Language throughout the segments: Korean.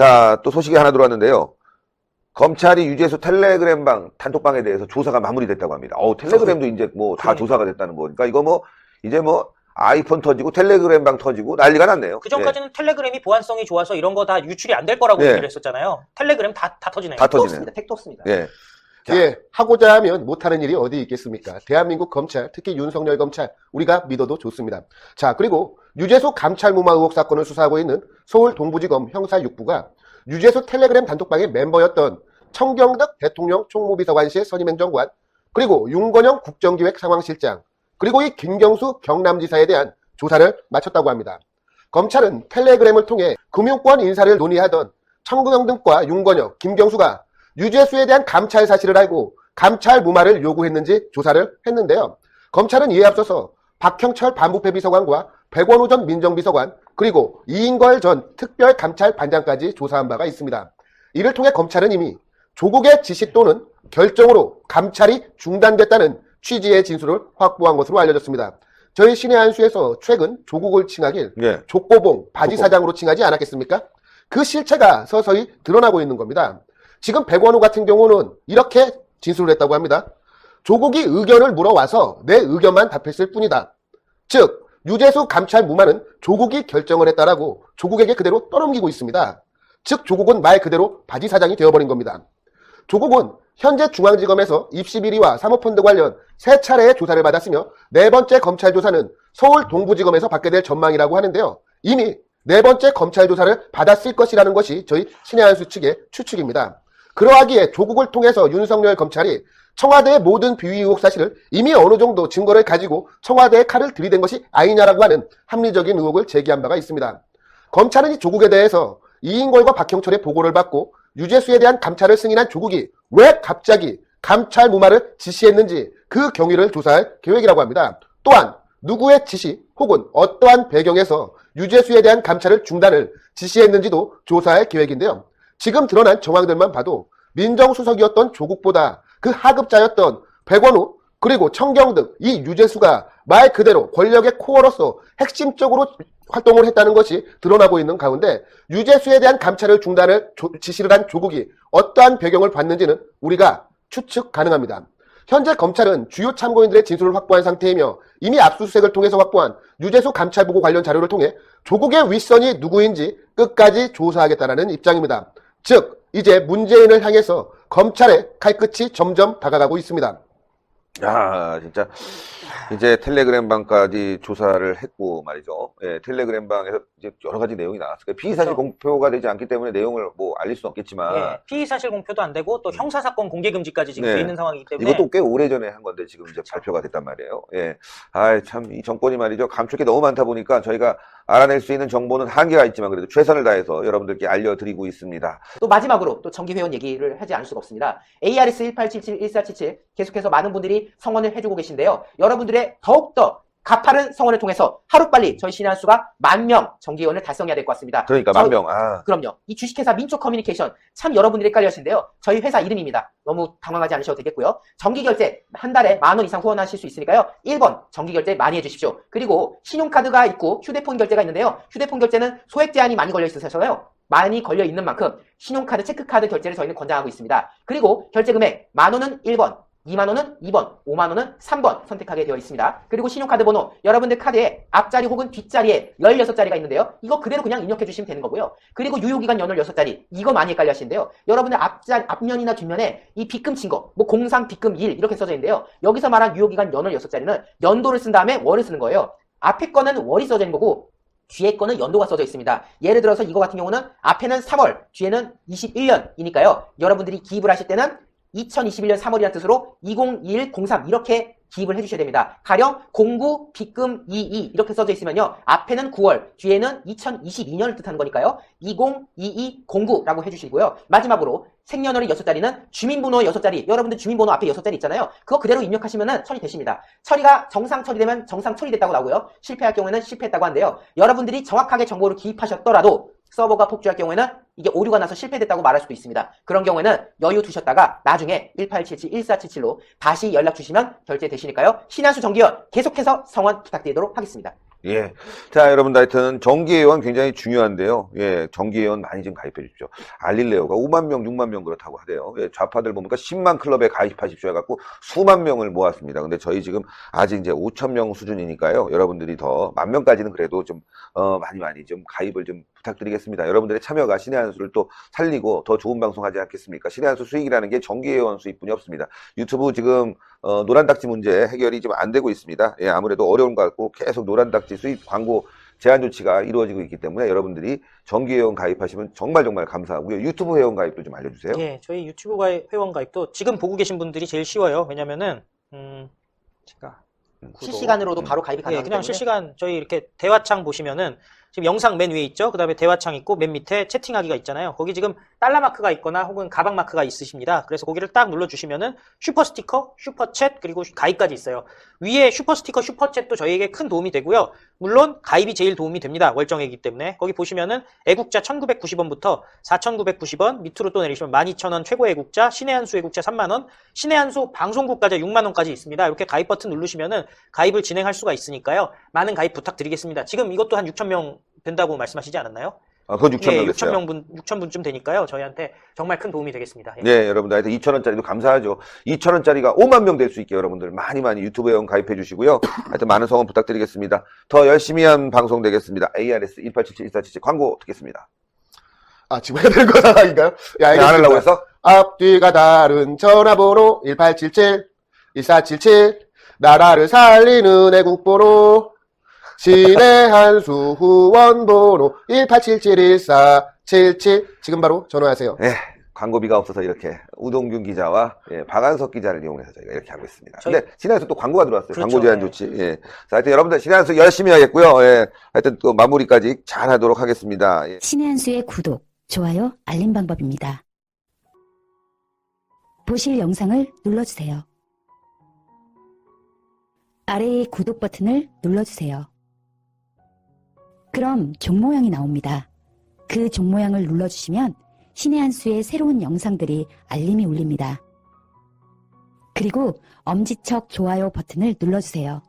자, 또 소식이 하나 들어왔는데요. 검찰이 유재수 텔레그램방 단톡방에 대해서 조사가 마무리됐다고 합니다. 어우, 텔레그램도 이제 뭐다 그러니까. 조사가 됐다는 거니까 이거 뭐 이제 뭐 아이폰 터지고 텔레그램방 터지고 난리가 났네요. 그 전까지는 텔레그램이 보안성이 좋아서 이런 거 다 유출이 안 될 거라고 예. 얘기를 했었잖아요. 텔레그램 다, 다 터지네요. 다 택도 터지네요. 없습니다. 택도 없습니다. 예. 자. 예, 하고자 하면 못하는 일이 어디 있겠습니까? 대한민국 검찰, 특히 윤석열 검찰, 우리가 믿어도 좋습니다. 자, 그리고 유재수 감찰무마 의혹 사건을 수사하고 있는 서울 동부지검 형사 6부가 유재수 텔레그램 단톡방의 멤버였던 청경덕 대통령 총무비서관실 선임행정관, 그리고 윤건영 국정기획 상황실장, 그리고 이 김경수 경남지사에 대한 조사를 마쳤다고 합니다. 검찰은 텔레그램을 통해 금융권 인사를 논의하던 청구영등과 윤건영, 김경수가 유재수에 대한 감찰 사실을 알고 감찰 무마를 요구했는지 조사를 했는데요. 검찰은 이에 앞서서 박형철 반부패 비서관과 백원호 전 민정비서관 그리고 이인걸 전 특별감찰반장까지 조사한 바가 있습니다. 이를 통해 검찰은 이미 조국의 지시 또는 결정으로 감찰이 중단됐다는 취지의 진술을 확보한 것으로 알려졌습니다. 저희 신의 한수에서 최근 조국을 칭하길 예. 족보봉 바지 사장으로 칭하지 않았겠습니까? 그 실체가 서서히 드러나고 있는 겁니다. 지금 백원우 같은 경우는 이렇게 진술을 했다고 합니다. 조국이 의견을 물어와서 내 의견만 답했을 뿐이다. 즉 유재수 감찰 무마는 조국이 결정을 했다라고 조국에게 그대로 떠넘기고 있습니다. 즉 조국은 말 그대로 바지 사장이 되어버린 겁니다. 조국은 현재 중앙지검에서 입시 비리와 사모펀드 관련 세 차례의 조사를 받았으며 네 번째 검찰 조사는 서울 동부지검에서 받게 될 전망이라고 하는데요. 이미 네 번째 검찰 조사를 받았을 것이라는 것이 저희 신의 한수 측의 추측입니다. 그러하기에 조국을 통해서 윤석열 검찰이 청와대의 모든 비위 의혹 사실을 이미 어느 정도 증거를 가지고 청와대에 칼을 들이댄 것이 아니냐라고 하는 합리적인 의혹을 제기한 바가 있습니다. 검찰은 이 조국에 대해서 이인걸과 박형철의 보고를 받고 유재수에 대한 감찰을 승인한 조국이 왜 갑자기 감찰 무마를 지시했는지 그 경위를 조사할 계획이라고 합니다. 또한 누구의 지시 혹은 어떠한 배경에서 유재수에 대한 감찰을 중단을 지시했는지도 조사할 계획인데요. 지금 드러난 정황들만 봐도 민정수석이었던 조국보다 그 하급자였던 백원우 그리고 청경 등 이 유재수가 말 그대로 권력의 코어로서 핵심적으로 활동을 했다는 것이 드러나고 있는 가운데 유재수에 대한 감찰을 중단을 조- 지시를 한 조국이 어떠한 배경을 봤는지는 우리가 추측 가능합니다. 현재 검찰은 주요 참고인들의 진술을 확보한 상태이며 이미 압수수색을 통해서 확보한 유재수 감찰 보고 관련 자료를 통해 조국의 윗선이 누구인지 끝까지 조사하겠다는 입장입니다. 즉 이제 문재인을 향해서 검찰의 칼끝이 점점 다가가고 있습니다. 야, 진짜 이제 텔레그램 방까지 조사를 했고 말이죠. 예, 텔레그램 방에서 이제 여러 가지 내용이 나왔어요. 피의사실 그렇죠. 공표가 되지 않기 때문에 내용을 뭐 알릴 수는 없겠지만 예, 피의 사실 공표도 안 되고 또 형사 사건 공개 금지까지 지금 네. 돼 있는 상황이기 때문에 이것도 꽤 오래전에 한 건데 지금 이제 발표가 됐단 말이에요. 예. 아, 참이 정권이 말이죠. 감출 게 너무 많다 보니까 저희가 알아낼 수 있는 정보는 한계가 있지만 그래도 최선을 다해서 여러분들께 알려드리고 있습니다. 또 마지막으로 또 정기 회원 얘기를 하지 않을 수가 없습니다. ARS 1877-1477 계속해서 많은 분들이 성원을 해주고 계신데요. 여러분들의 더욱더 가파른 성원을 통해서 하루빨리 저희 신의 한 수가 만 명 정기회원을 달성해야 될 것 같습니다. 그러니까 저- 만 명. 아, 그럼요. 이 주식회사 민초 커뮤니케이션 참 여러분들이 헷갈려 하시는데요. 저희 회사 이름입니다. 너무 당황하지 않으셔도 되겠고요. 정기결제 한 달에 만 원 이상 후원하실 수 있으니까요. 1번 정기결제 많이 해주십시오. 그리고 신용카드가 있고 휴대폰 결제가 있는데요. 휴대폰 결제는 소액 제한이 많이 걸려 있으셔서요. 많이 걸려 있는 만큼 신용카드, 체크카드 결제를 저희는 권장하고 있습니다. 그리고 결제 금액 만 원은 1번, 2만 원은 2번, 5만 원은 3번 선택하게 되어 있습니다. 그리고 신용카드 번호 여러분들 카드에 앞자리 혹은 뒷자리에 16자리가 있는데요. 이거 그대로 그냥 입력해 주시면 되는 거고요. 그리고 유효기간 연월 6자리 이거 많이 헷갈려 하시는데요. 여러분들 앞자, 앞면이나 뒷면에 이 빗금 친거 뭐 공상 빗금 1 이렇게 써져 있는데요. 여기서 말한 유효기간 연월 6자리는 연도를 쓴 다음에 월을 쓰는 거예요. 앞에 거는 월이 써져 있는 거고 뒤에 거는 연도가 써져 있습니다. 예를 들어서 이거 같은 경우는 앞에는 3월, 뒤에는 21년이니까요. 여러분들이 기입을 하실 때는 2021년 3월이라는 뜻으로 202103 이렇게 기입을 해주셔야 됩니다. 가령 공구 빗금 22 이렇게 써져 있으면요. 앞에는 9월, 뒤에는 2022년을 뜻하는 거니까요. 202209라고 해주시고요. 마지막으로 생년월일 6자리는 주민번호 6자리 여러분들 주민번호 앞에 6자리 있잖아요. 그거 그대로 입력하시면 처리되십니다. 처리가 정상 처리되면 정상 처리됐다고 나오고요. 실패할 경우에는 실패했다고 한데요. 여러분들이 정확하게 정보를 기입하셨더라도 서버가 폭주할 경우에는 이게 오류가 나서 실패됐다고 말할 수도 있습니다. 그런 경우에는 여유 두셨다가 나중에 1877-1477로 다시 연락 주시면 결제되시니까요. 신한수 정기원 계속해서 성원 부탁드리도록 하겠습니다. 예. 자, 여러분들 하여튼 정기회원 굉장히 중요한데요. 예, 정기회원 많이 좀 가입해 주십시오. 알릴레오가 5만 명, 6만 명 그렇다고 하대요. 예, 좌파들 보니까 10만 클럽에 가입하십시오 해갖고 수만 명을 모았습니다. 근데 저희 지금 아직 이제 5천 명 수준이니까요. 여러분들이 더 만 명까지는 그래도 좀, 어, 많이 많이 좀 가입을 좀 부탁드리겠습니다. 여러분들의 참여가 신의 한 수를 또 살리고 더 좋은 방송 하지 않겠습니까? 신의 한 수 수익이라는 게 정기회원 수익뿐이 없습니다. 유튜브 지금 어, 노란 닥지 문제 해결이 좀 안 되고 있습니다. 예, 아무래도 어려운 것 같고 계속 노란 닥지 수익 광고 제한 조치가 이루어지고 있기 때문에 여러분들이 정기 회원 가입하시면 정말 정말 감사하고요. 유튜브 회원 가입도 좀 알려주세요. 예, 저희 유튜브 가입, 회원 가입도 지금 보고 계신 분들이 제일 쉬워요. 왜냐면은 음, 제가. 실시간으로도 음. 바로 가입이 예, 가능하기 그냥 때문에 실시간 저희 이렇게 대화창 보시면은 지금 영상 맨 위에 있죠. 그 다음에 대화창 있고 맨 밑에 채팅하기가 있잖아요. 거기 지금 달러 마크가 있거나 혹은 가방 마크가 있으십니다. 그래서 거기를 딱 눌러 주시면은 슈퍼 스티커, 슈퍼 챗 그리고 가입까지 있어요. 위에 슈퍼 스티커, 슈퍼 챗도 저희에게 큰 도움이 되고요. 물론 가입이 제일 도움이 됩니다. 월정액이기 때문에 거기 보시면은 애국자 1,990원부터 4,990원 밑으로 또 내리시면 12,000원 최고 애국자, 신의 한수 애국자 3만 원, 신의 한수 방송국 과자 6만 원까지 있습니다. 이렇게 가입 버튼 누르시면은 가입을 진행할 수가 있으니까요. 많은 가입 부탁드리겠습니다. 지금 이것도 한 6천 명 된다고 말씀하시지 않았나요? 아, 그건 6천 예, 명 6천 됐어요. 명분 6천 분쯤 되니까요. 저희한테 정말 큰 도움이 되겠습니다. 예. 네, 여러분들 하여튼 2천 원짜리도 감사하죠. 2천 원짜리가 5만 명 될 수 있게 여러분들 많이 많이 유튜브 회원 가입해 주시고요. 하여튼 많은 성원 부탁드리겠습니다. 더 열심히 한 방송 되겠습니다. ARS 1877 1477 광고 듣겠습니다. 아, 지금 해야 되는 거 상황인가요? 예, 네, 안. 하려고 했어? 앞뒤가 다른 전화번호 1877 1477 나라를 살리는 애국번호 신의 한수 후원번호 18771477 지금 바로 전화하세요. 예, 광고비가 없어서 이렇게 우동균 기자와 예, 박한석 기자를 이용해서 저희가 이렇게 하고 있습니다. 저희- 근데 신한에서 또 광고가 들어왔어요. 그렇죠. 광고 제한 네. 조치. 예. 자, 하여튼 여러분들 신한에서 열심히 하겠고요. 예. 하여튼 또 마무리까지 잘 하도록 하겠습니다. 예. 신의 한 수의 구독, 좋아요, 알림 방법입니다. 보실 영상을 눌러주세요. 아래의 구독 버튼을 눌러주세요. 그럼 종 모양이 나옵니다. 그 종 모양을 눌러주시면 신의 한 수의 새로운 영상들이 알림이 울립니다. 그리고 엄지척 좋아요 버튼을 눌러주세요.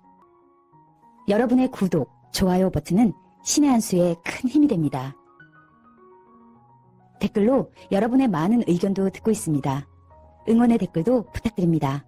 여러분의 구독, 좋아요 버튼은 신의 한 수의 큰 힘이 됩니다. 댓글로 여러분의 많은 의견도 듣고 있습니다. 응원의 댓글도 부탁드립니다.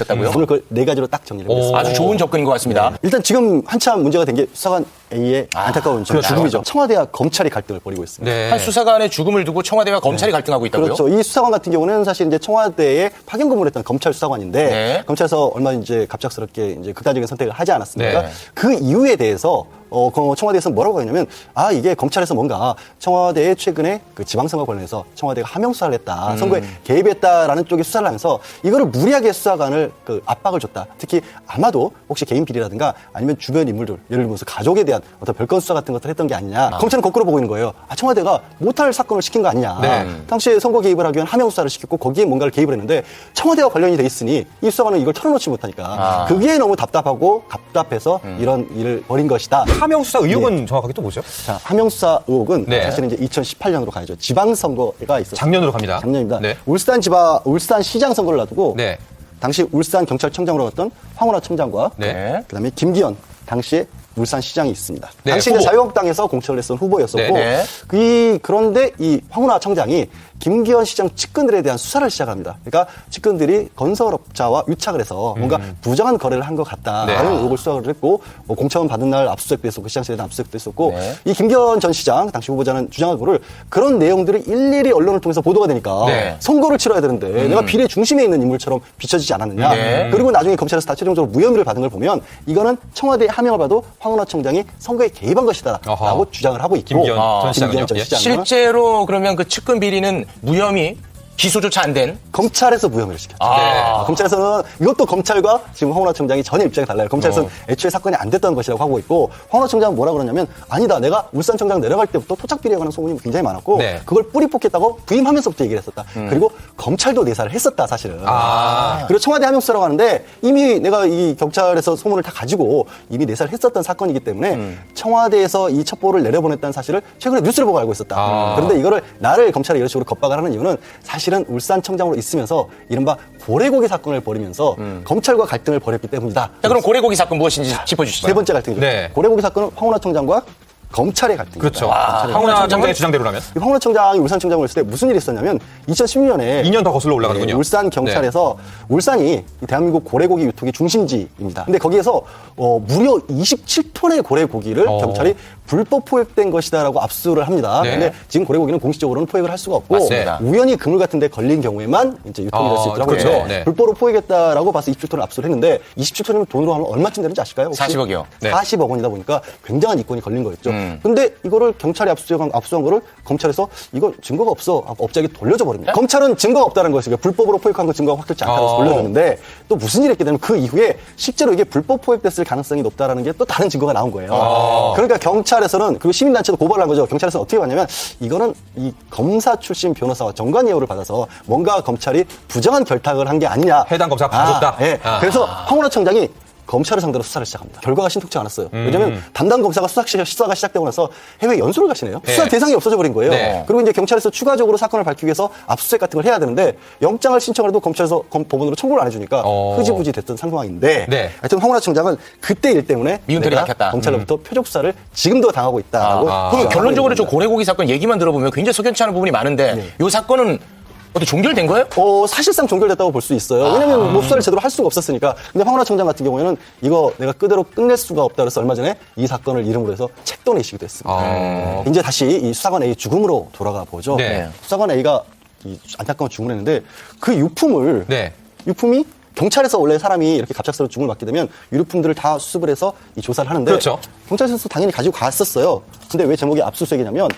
하셨다고요? 오늘 그 네 가지로 딱 정리를 해보겠습니다. 아주 좋은 접근인 것 같습니다. 일단 지금 한참 문제가 된 게 수사관 A의 아, 안타까운 저 그렇죠. 죽음이죠. 청와대와 검찰이 갈등을 벌이고 있습니다. 한 수사관의 죽음을 두고 청와대와 검찰이 갈등하고 있다고요? 그렇죠. 이 수사관 같은 경우는 사실 이제 청와대에 파견 근무를 했던 검찰 수사관인데 네. 검찰에서 얼마 이제 갑작스럽게 이제 극단적인 선택을 하지 않았습니까? 네. 그 이유에 대해서 어, 그 청와대에서 뭐라고 하냐면 아 이게 검찰에서 뭔가 청와대에 최근에 그 지방선거 관련해서 청와대가 하명 수사를 했다, 음. 선거에 개입했다라는 쪽의 수사를 하면서 이거를 무리하게 수사관을 그 압박을 줬다. 특히 아마도 혹시 개인 비리라든가 아니면 주변 인물들 예를 들면서 가족에 대한 어떤 별건 수사 같은 것들을 했던 게 아니냐. 검찰은 거꾸로 보고 있는 거예요. 아 청와대가 못할 사건을 시킨 거 아니냐. 네. 당시에 선거 개입을 하기 위한 하명 수사를 시켰고 거기에 뭔가를 개입을 했는데 청와대와 관련이 돼 있으니 이 수사관은 이걸 털어놓지 못하니까 아. 그게 너무 답답하고 답답해서 이런 일을 벌인 것이다. 하명 수사 의혹은 정확하게 또 뭐죠? 자, 하명 수사 의혹은 네. 사실은 이제 2018년으로 가야죠. 지방선거가 있었어요. 작년으로 갑니다. 작년입니다. 네. 울산 지방 울산 시장 선거를 놔두고 네. 당시 울산 경찰청장으로 갔던 황운하 청장과 네. 그다음에 김기현 당시에 울산 시장이 있습니다. 네, 당시 이제 후보. 자유한국당에서 공천을 했던 후보였었고 네, 이 그런데 이 황운하 청장이 김기현 시장 측근들에 대한 수사를 시작합니다. 그러니까 측근들이 건설업자와 유착을 해서 뭔가 부정한 거래를 한 것 같다라는 네. 의혹을 수사를 했고 뭐 공천 받은 날 압수수색도 있었고 시장실에 대한 압수수색도 있었고 네. 이 김기현 전 시장 당시 후보자는 주장하고를 그런 내용들이 일일이 언론을 통해서 보도가 되니까 네. 선거를 치러야 되는데 내가 비례 중심에 있는 인물처럼 비춰지지 않았느냐. 네. 그리고 나중에 검찰에서 다 최종적으로 무혐의를 받은 걸 보면 이거는 청와대 하명을 봐도 황운하 청장이 선거에 개입한 것이다라고 어허. 주장을 하고 있고 김기현 아, 전전 예. 시장은 실제로 그러면 그 측근 비리는 무혐의 기소조차 안 된. 검찰에서 무혐의를 시켰죠. 아. 아, 검찰에서는 이것도 검찰과 지금 황운하 청장이 전혀 입장이 달라요. 검찰에서는 어. 애초에 사건이 안 됐다는 것이라고 하고 있고 황운하 청장은 뭐라 그러냐면 아니다. 내가 울산 청장 내려갈 때부터 토착 비리에 관한 소문이 굉장히 많았고 네. 그걸 뿌리 뽑겠다고 부임하면서부터 얘기를 했었다. 그리고 검찰도 내사를 했었다 사실은. 아. 그리고 청와대 하명수라고 하는데 이미 내가 이 경찰에서 소문을 다 가지고 이미 내사를 했었던 사건이기 때문에 청와대에서 이 첩보를 내려보냈다는 사실을 최근에 뉴스를 보고 알고 있었다. 아. 그런데 이거를 나를 검찰이 이런 식으로 겁박을 하는 이유는 사실은 사실은 울산청장으로 있으면서 이른바 고래고기 사건을 벌이면서 검찰과 갈등을 벌였기 때문이다. 자, 그럼 고래고기 사건 무엇인지 짚어주시죠. 세 번째 갈등이죠. 네. 고래고기 사건은 황운하 청장과 검찰의 갈등입니다. 그렇죠. 검찰의 황운하 갈등. 청장의 주장대로라면 이 황운하 청장이 울산청장으로 있을 때 무슨 일이 있었냐면 2016년에 2년 더 거슬러 올라가는군요. 울산 경찰에서 울산이 이 대한민국 고래고기 유통의 중심지입니다. 근데 거기에서 어, 무려 27톤의 고래고기를 어. 경찰이 불법 포획된 것이다라고 압수를 합니다. 네. 근데 지금 고래고기는 공식적으로는 포획을 할 수가 없고 맞습니다. 우연히 그물 같은 데 걸린 경우에만 이제 유통이 될 수 어, 있더라고요. 그렇죠. 근데 네. 불법으로 포획했다라고 봐서 27톤을 압수를 했는데 27톤이면 돈으로 하면 얼마쯤 되는지 아실까요? 혹시? 40억이요. 네. 40억 원이다 보니까 굉장한 이권이 걸린 거였죠. 음. 근데 이거를 경찰이 압수한, 압수한 거를 검찰에서 이거 증거가 없어 하고 업자에게 돌려줘 버립니다. 검찰은 증거가 없다는 것이고 불법으로 포획한 거 증거가 확실치 않다고 해서 어. 돌려줬는데 또 무슨 일이 있게 되면 그 이후에 실제로 이게 불법 포획됐을 가능성이 높다라는 게 또 다른 증거가 나온 거예요. 어. 그러니까 경찰에서는 그리고 시민단체도 고발을 한 거죠. 경찰에서는 어떻게 봤냐면 이거는 이 검사 출신 변호사와 정관 예우를 받아서 뭔가 검찰이 부정한 결탁을 한 게 아니냐. 해당 검사가 봐줬다. 아, 예. 아. 그래서 황운하 청장이 검찰을 상대로 수사를 시작합니다. 결과가 신통치 않았어요. 음. 왜냐하면 담당 검사가 수사, 수사가 시작되고 나서 해외 연수를 가시네요. 네. 수사 대상이 없어져 버린 거예요. 네. 그리고 이제 경찰에서 추가적으로 사건을 밝히기 위해서 압수수색 같은 걸 해야 되는데 영장을 신청해도 검찰에서 검- 법원으로 청구를 안 해주니까 어. 흐지부지 됐던 상황인데 네. 하여튼 황운하 청장은 그때 일 때문에 미운털이 내가 막혔다. 검찰로부터 표적 수사를 지금도 당하고 있다라고 아. 그럼 주장하고 결론적으로 저 고래고기 사건 얘기만 들어보면 굉장히 석연치 않은 부분이 많은데 네. 이 사건은 어떻게 종결된 거예요? 어, 사실상 종결됐다고 볼 수 있어요. 아. 왜냐면 뭐 수사를 제대로 할 수가 없었으니까. 근데 황운하 청장 같은 경우에는 이거 내가 그대로 끝낼 수가 없다 그래서 얼마 전에 이 사건을 이름으로 해서 책도 내시기도 했습니다. 어. 이제 다시 이 수사관 A 죽음으로 돌아가 보죠. 네. 수사관 A가 이 안타까운 죽음을 했는데 그 유품을 네. 유품이 경찰에서 원래 사람이 이렇게 갑작스러운 죽음을 맞게 되면 유류품들을 다 수습을 해서 이 조사를 하는데 그렇죠. 경찰에서 당연히 가지고 갔었어요. 근데 왜 제목이 압수수색이냐면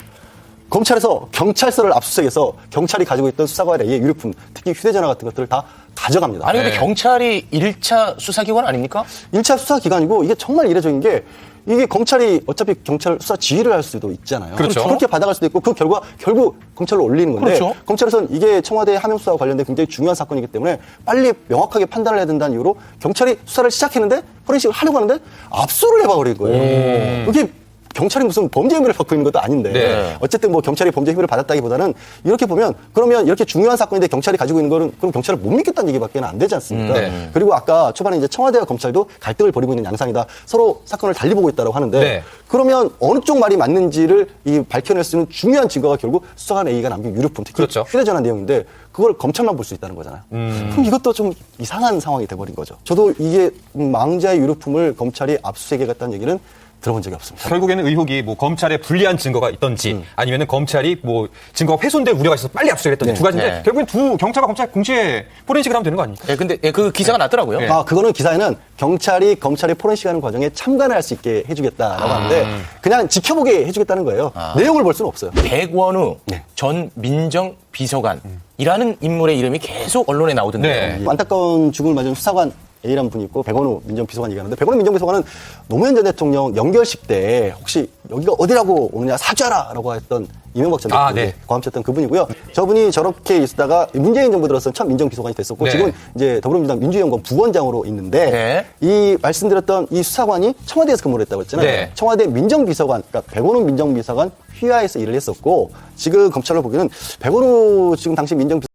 검찰에서 경찰서를 압수수색해서 경찰이 가지고 있던 수사관의 유류품, 특히 휴대전화 같은 것들을 다 가져갑니다. 아니 근데 네. 경찰이 1차 수사기관 아닙니까? 1차 수사기관이고 이게 정말 이례적인 게 이게 검찰이 어차피 경찰 수사 지휘를 할 수도 있잖아요. 그렇죠. 그렇게 받아갈 수도 있고 그 결과 결국 검찰로 올리는 건데 그렇죠. 검찰에서는 이게 청와대 하명수사와 관련된 굉장히 중요한 사건이기 때문에 빨리 명확하게 판단을 해야 된다는 이유로 경찰이 수사를 시작했는데 포렌식을 하려고 하는데 압수를 해버린 거예요. 이게 경찰이 무슨 범죄 혐의를 받고 있는 것도 아닌데 네. 어쨌든 뭐 경찰이 범죄 혐의를 받았다기보다는 이렇게 보면 그러면 이렇게 중요한 사건인데 경찰이 가지고 있는 거는 그럼 경찰을 못 믿겠다는 얘기밖에 안 되지 않습니까? 음, 네. 그리고 아까 초반에 이제 청와대와 검찰도 갈등을 벌이고 있는 양상이다. 서로 사건을 달리 보고 있다고 하는데 네. 그러면 어느 쪽 말이 맞는지를 이 밝혀낼 수 있는 중요한 증거가 결국 수사관 A가 남긴 유류품, 특히 그렇죠. 휴대전화 내용인데 그걸 검찰만 볼 수 있다는 거잖아요. 음. 그럼 이것도 좀 이상한 상황이 돼버린 거죠. 저도 이게 망자의 유류품을 검찰이 압수수색해 갔다는 얘기는 들어본 적이 없습니다. 결국에는 의혹이 뭐 검찰에 불리한 증거가 있던지 음. 아니면은 검찰이 뭐 증거가 훼손될 우려가 있어서 빨리 압수했던지 네. 두 가지인데 네. 결국엔 두 경찰과 검찰 동시에 포렌식을 하면 되는 거 아닙니까? 예, 근데 예, 그 기사가 났더라고요. 네. 아, 그거는 기사에는 경찰이 검찰이 포렌식하는 과정에 참관을 할 수 있게 해주겠다라고 아. 하는데 그냥 지켜보게 해주겠다는 거예요. 내용을 볼 수는 없어요. 백원우 네. 전 민정 비서관이라는 인물의 이름이 계속 언론에 나오던데요. 네. 안타까운 죽음을 맞은 수사관 A라는 분이 있고 백원우 민정비서관 얘기하는데 백원우 민정비서관은 노무현 전 대통령 연결식 때 혹시 여기가 어디라고 오느냐 사죄하라라고 했던 이명박 전 아, 대통령이 네. 고함쳤던 그분이고요. 저분이 저렇게 있다가 문재인 정부 들어서 첫 민정비서관이 됐었고 네. 지금 이제 더불어민주당 민주연구원 부원장으로 있는데 네. 이 말씀드렸던 이 수사관이 청와대에서 근무를 했다고 했잖아요. 네. 청와대 민정비서관, 그러니까 백원우 민정비서관 휘하에서 일을 했었고 지금 검찰로 보기에는 백원우 지금 당시 민정비서